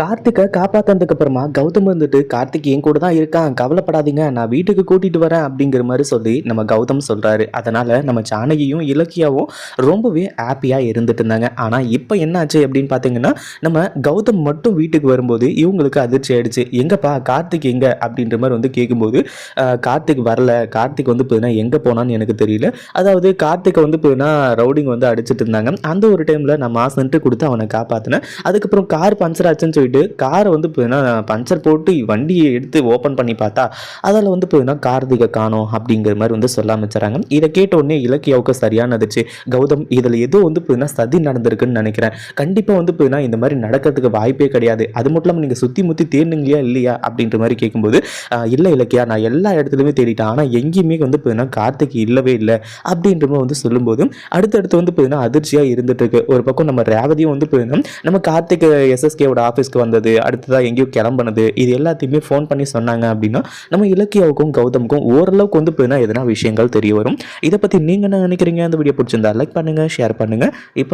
கார்த்திகை காப்பாத்தினதுக்கு அப்புறமா கௌதம் வந்துட்டு கார்த்திக் என் கூட தான் இருக்கான் கவலைப்படாதீங்க நான் வீட்டுக்கு கூட்டிட்டு வரேன் அப்படிங்கிற மாதிரி சொல்லி நம்ம கௌதம் சொல்றாரு. அதனால நம்ம ஜானகியும் இலக்கியாவும் ரொம்பவே ஹாப்பியாக இருந்துட்டு இருந்தாங்க. ஆனால் இப்போ என்னாச்சு அப்படின்னு பார்த்தீங்கன்னா நம்ம கௌதம் மட்டும் வீட்டுக்கு வரும்போது இவங்களுக்கு அதிர்ச்சி ஆயிடுச்சு. எங்கப்பா கார்த்திக் எங்க? அப்படின்ற மாதிரி வந்து கேட்கும்போது கார்த்திக் வரல. கார்த்திக் வந்து போதுனா எங்கே போனான்னு எனக்கு தெரியல. அதாவது கார்த்திகை வந்து போதுனா ரவுடிங் வந்து அடிச்சிட்டு இருந்தாங்க. அந்த ஒரு டைமில் நான் மாசன்ட்டு கொடுத்து அவனை காப்பாற்றினேன் அதுக்கப்புறம் கார் பஞ்சர் ஆச்சுன்னு போயிட்டு காரை வந்து போயினா பஞ்சர் போட்டு வண்டியை எடுத்து ஓப்பன் பண்ணி பார்த்தா அதில் வந்து போயினா கார்த்திகை காணோம் அப்படிங்கிற மாதிரி வந்து சொல்ல ஆரம்பிச்சுறாங்க இதை கேட்ட உடனே இலக்கியாவுக்கு சரியானதுச்சு. கௌதம் இதில் ஏதோ வந்து போயினா சதி நடந்திருக்குன்னு நினைக்கிறேன். கண்டிப்பாக வந்து போயினா இந்த மாதிரி நடக்கிறதுக்கு வாய்ப்பே கிடையாது. அது மட்டும் இல்லாமல் நீங்கள் சுற்றி முற்றி தேர்ந்தீங்களா இல்லையா அப்படின்ற மாதிரி கேட்கும்போது இல்லை இலக்கியா நான் எல்லா இடத்துலையுமே தேடிட்டேன். ஆனால் எங்கேயுமே வந்து பார்த்தீங்கன்னா கார்த்திக் இல்லவே இல்லை. அப்படின்ற மாதிரி வந்து சொல்லும்போது அடுத்தடுத்து வந்து போயினா அதிர்ச்சியாக இருந்துட்டு இருக்கு. ஒரு பக்கம் நம்ம ரேவதியும் வந்து போயினா நம்ம கார்த்திக் எஸ்எஸ்கேவோட ஆஃபீஸ் ஆஃபீஸ்க்கு வந்தது அடுத்ததாக எங்கேயோ கிளம்புனது இது எல்லாத்தையுமே ஃபோன் பண்ணி சொன்னாங்க அப்படின்னா நம்ம இலக்கியாவுக்கும் கௌதமுக்கும் ஓரளவுக்கு வந்து போயினா எதனா விஷயங்கள் தெரிய வரும். இதை பற்றி நீங்கள் என்ன நினைக்கிறீங்க? அந்த வீடியோ பிடிச்சிருந்தா லைக் பண்ணுங்கள் ஷேர் பண்ணுங்கள் இப்போ